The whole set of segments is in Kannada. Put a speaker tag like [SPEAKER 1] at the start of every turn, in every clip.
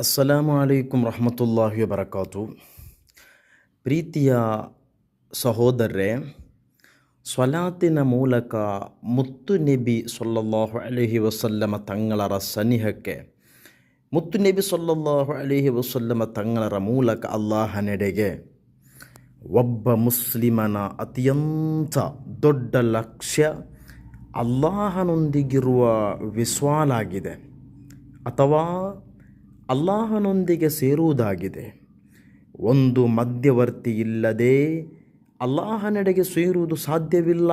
[SPEAKER 1] ಅಸ್ಸಲಾಮು ಅಲೈಕುಂ ರಹಮತುಲ್ಲಾಹಿ ವಬರಕಾತು ಪ್ರೀತಿಯ ಸಹೋದರರೇ ಸ್ವಲಾತಿನ ಮೂಲಕ ಮುತ್ತು ನಬಿ ಸೊಲ್ಲಲ್ಲಾಹು ಅಲಹಿ ವಸಲ್ಲಮ ತಂಗಳರ ಸನಿಹಕ್ಕೆ, ಮುತ್ತು ನಬಿ ಸೊಲ್ಲಲ್ಲಾಹು ಅಲಹಿ ವಸಲ್ಲಮ ತಂಗಳರ ಮೂಲಕ ಅಲ್ಲಾಹನೆಡೆಗೆ ಒಬ್ಬ ಮುಸ್ಲಿಮನ ಅತ್ಯಂತ ದೊಡ್ಡ ಲಕ್ಷ್ಯ ಅಲ್ಲಾಹನೊಂದಿಗಿರುವ ವಿಸ್ವಾಲಾಗಿದೆ. ಅಥವಾ ಅಲ್ಲಾಹನೊಂದಿಗೆ ಸೇರುವುದಾಗಿದೆ. ಒಂದು ಮಧ್ಯವರ್ತಿ ಇಲ್ಲದೆ ಅಲ್ಲಾಹನೆಡೆಗೆ ಸೇರುವುದು ಸಾಧ್ಯವಿಲ್ಲ.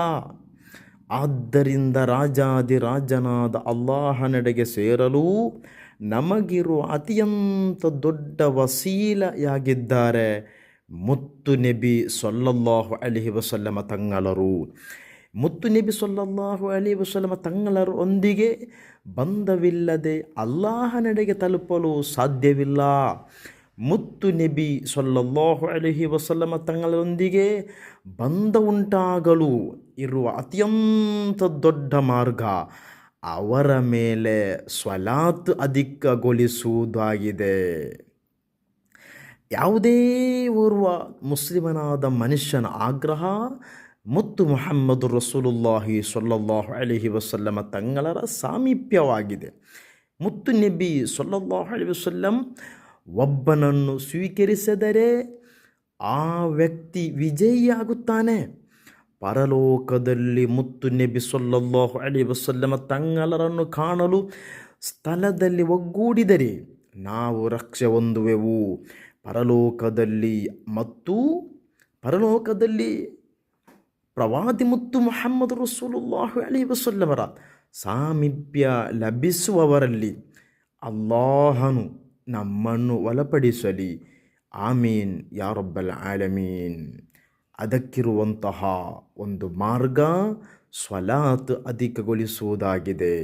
[SPEAKER 1] ಆದ್ದರಿಂದ ರಾಜಾದಿರಾಜನಾದ ಅಲ್ಲಾಹನೆಡೆಗೆ ಸೇರಲು ನಮಗಿರುವ ಅತ್ಯಂತ ದೊಡ್ಡ ವಸೀಲೆಯಾಗಿದ್ದಾರೆ ಮುತ್ತು ನಬಿ ಸೊಲ್ಲಲ್ಲಾಹು ಅಲಿಹಿ ವಸಲ್ಲಮ ತಂಗಳರು ಮುತ್ತು ನಬಿ ಸೊಲ್ಲಲ್ಲಾಹು ಅಲಿ ವಸಲ್ಲಮ ತಂಗಳರೊಂದಿಗೆ ಬಂಧವಿಲ್ಲದೆ ಅಲ್ಲಾಹನೆಡೆಗೆ ತಲುಪಲು ಸಾಧ್ಯವಿಲ್ಲ. ಮುತ್ತು ನಬಿ ಸೊಲ್ಲಲ್ಲಾಹು ಅಲಿಹಿ ವಸಲ್ಲಮ ತಂಗಳರೊಂದಿಗೆ ಬಂಧ ಉಂಟಾಗಲು ಇರುವ ಅತ್ಯಂತ ದೊಡ್ಡ ಮಾರ್ಗ ಅವರ ಮೇಲೆ ಸ್ವಲಾತ್ ಅಧಿಕಗೊಳಿಸುವುದಾಗಿದೆ. ಯಾವುದೇ ಓರ್ವ ಮುಸ್ಲಿಮನಾದ ಮನುಷ್ಯನ ಆಗ್ರಹ ಮುತ್ತು ಮೊಹಮ್ಮದು ರಸೂಲುಲ್ಲಾಹಿ ಸೊಲ್ಲಲ್ಲಾಹು ಅಲಹಿ ವಸಲ್ಲಮ ತಂಗಳರ ಸಾಮೀಪ್ಯವಾಗಿದೆ. ಮುತ್ತು ನಬಿ ಸೊಲ್ಲಲ್ಲಾಹು ಅಲಿ ವಸಲ್ಲಂ ಒಬ್ಬನನ್ನು ಸ್ವೀಕರಿಸಿದರೆ ಆ ವ್ಯಕ್ತಿ ವಿಜಯಿಯಾಗುತ್ತಾನೆ. ಪರಲೋಕದಲ್ಲಿ ಮುತ್ತು ನಬಿ ಸೊಲ್ಲಲ್ಲಾಹು ಅಲಿ ವಸಲ್ಲಮ ತಂಗಳರನ್ನು ಕಾಣಲು ಸ್ಥಳದಲ್ಲಿ ಒಗ್ಗೂಡಿದರೆ ನಾವು ರಕ್ಷೆ ಹೊಂದುವೆವು. ಪರಲೋಕದಲ್ಲಿ ಮತ್ತು ಪರಲೋಕದಲ್ಲಿ ಪ್ರವಾದಿ ಮುತ್ತು ಮೊಹಮ್ಮದ್ ರಸೂಲುಲ್ಲಾಹು ಅಲಿ ವಸಲ್ಲವರ ಸಾಮೀಪ್ಯ ಲಭಿಸುವವರಲ್ಲಿ ಅಲ್ಲಾಹನು ನಮ್ಮನ್ನು ಒಲಪಡಿಸಲಿ ಆಮೀನ್ ಯಾರೊಬ್ಬಲ್ ಆಲಮೀನ್ ಅದಕ್ಕಿರುವಂತಹ ಒಂದು ಮಾರ್ಗ ಸ್ವಲಾತ್ ಅಧಿಕಗೊಳಿಸುವುದಾಗಿದೆ